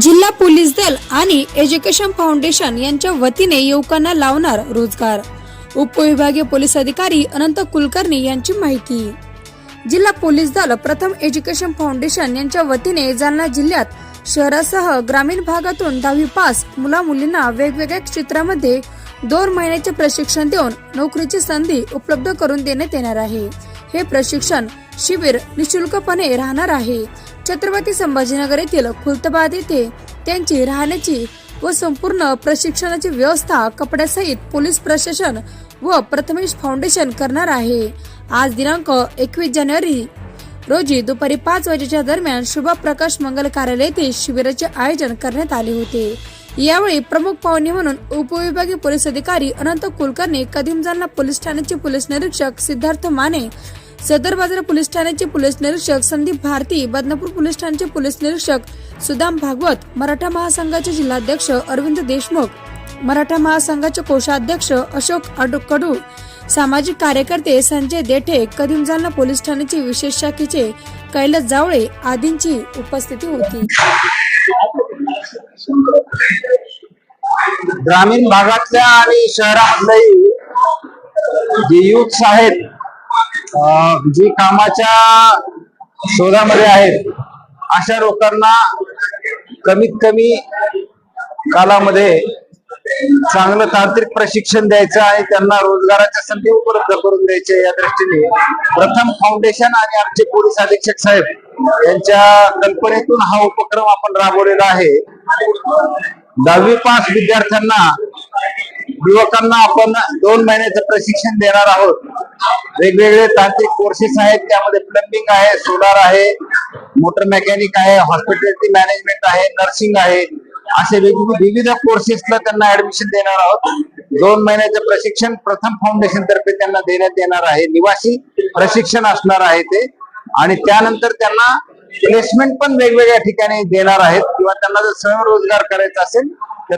जिल्हा पोलीस दल आणि एज्युकेशन फाउंडेशन यांच्या वतीने युवकांना लावणार रोजगार. उपविभागीय पोलीस अधिकारी अनंत कुलकर्णी यांची माहिती. जिल्हा पोलीस दल प्रथम एज्युकेशन फाउंडेशन यांच्या वतीने जालना जिल्ह्यात शहरासह ग्रामीण भागातून दहावी पास मुला मुलींना वेगवेगळ्या क्षेत्रामध्ये दोन महिन्याचे प्रशिक्षण देऊन नोकरीची संधी उपलब्ध करून देण्यात येणार आहे. हे प्रशिक्षण शिबिर निशुल्कपणे राहणार आहे. छत्रपती संभाजीनगर येथील खुलताबाद येथे त्यांची राहण्याची व संपूर्ण प्रशिक्षणाची व्यवस्था कपड्यासहित पोलीस प्रशासन व प्रथमेश फाउंडेशन करणार आहे. आज दिनांक एकवीस जानेवारी रोजी दुपारी पाच वाजेच्या दरम्यान शुभा प्रकाश मंगल कार्यालय येथे शिबिराचे आयोजन करण्यात आले होते. यावेळी प्रमुख पाहुणे म्हणून उपविभागीय पोलीस अधिकारी अनंत कुलकर्णी कदीम पोलीस ठाण्याचे पोलीस निरीक्षक सिद्धार्थ माने सदर बाजार पोलीस ठाण्याचे पोलीस निरीक्षक संदीप भारती बदनापूर पोलीस ठाण्याचे पोलीस निरीक्षक सुदाम भागवत मराठा महासंघाचे जिल्हाध्यक्ष अरविंद देशमुख मराठा महासंघाचे कोषाध्यक्ष अशोक कडू सामाजिक कार्यकर्ते संजय देठे कदीम जालना पोलीस ठाण्याचे विशेष शाखेचे कैलास जावळे आदींची उपस्थिती होती. ग्रामीण भागातल्या आणि शहरातल्याही जे युथ आहेत जी कामाच्या शोधामध्ये आहेत अशा लोकांना कमीत कमी कालामध्ये चांगलं तांत्रिक प्रशिक्षण द्यायचं आणि त्यांना रोजगाराच्या संधी उपलब्ध करून द्यायच्या या दृष्टीने. प्रथम फाउंडेशन आणि आमचे पोलीस अधीक्षक साहेब यांच्या कल्पनेतून हा उपक्रम आपण राबवलेला आहे. दहावी पास विद्यार्थ्यांना युवकांना आपण दोन महिन्याचं प्रशिक्षण देणार आहोत. वेगवेगळे तांत्रिक कोर्सेस आहेत त्यामध्ये प्लंबिंग आहे सोलार आहे मोटर मेकॅनिक आहे हॉस्पिटॅलिटी मॅनेजमेंट आहे नर्सिंग आहे. असे वेगवेगळे विविध कोर्सेसला त्यांना ऍडमिशन देणार आहोत. दोन महिन्याचं प्रशिक्षण प्रथम फाउंडेशन तर्फे त्यांना देण्यात येणार आहे. निवासी प्रशिक्षण असणार आहे ते. आणि त्यानंतर त्यांना प्लेसमेंट पण वेगवेगळ्या ठिकाणी देणार आहेत. किंवा त्यांना जर स्वयंरोजगार करायचा असेल